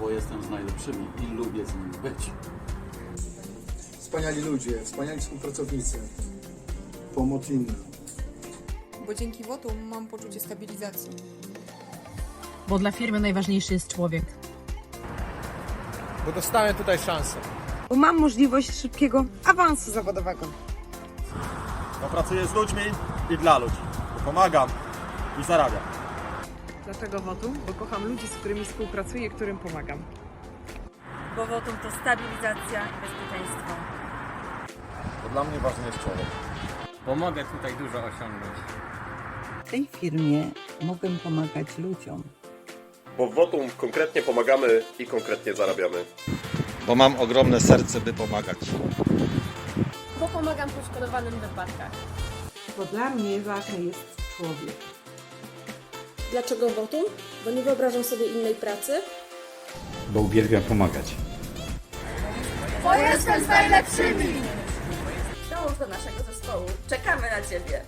bo jestem z najlepszymi i lubię z nimi być. Wspaniali ludzie, wspaniali współpracownicy. Pomoc innym. bo dzięki wotum mam poczucie stabilizacji. Bo dla firmy najważniejszy jest człowiek. Bo dostałem tutaj szansę. bo mam możliwość szybkiego awansu zawodowego. Bo pracuję z ludźmi i dla ludzi. Bo pomagam i zarabiam. Dlaczego wotum? Bo kocham ludzi, z którymi współpracuję, którym pomagam. Bo wotum to stabilizacja i bezpieczeństwo. Bo dla mnie ważny jest człowiek. Bo mogę tutaj dużo osiągnąć. W tej firmie mogę pomagać ludziom. Bo w Wotum konkretnie pomagamy i konkretnie zarabiamy. Bo mam ogromne serce, by pomagać. Bo pomagam poszkodowanym w wypadkach. Bo dla mnie ważny jest człowiek. Dlaczego wotum? Bo nie wyobrażam sobie innej pracy. Bo uwielbiam pomagać. Bo jestem z najlepszymi! Dołącz do naszego zespołu. Czekamy na Ciebie.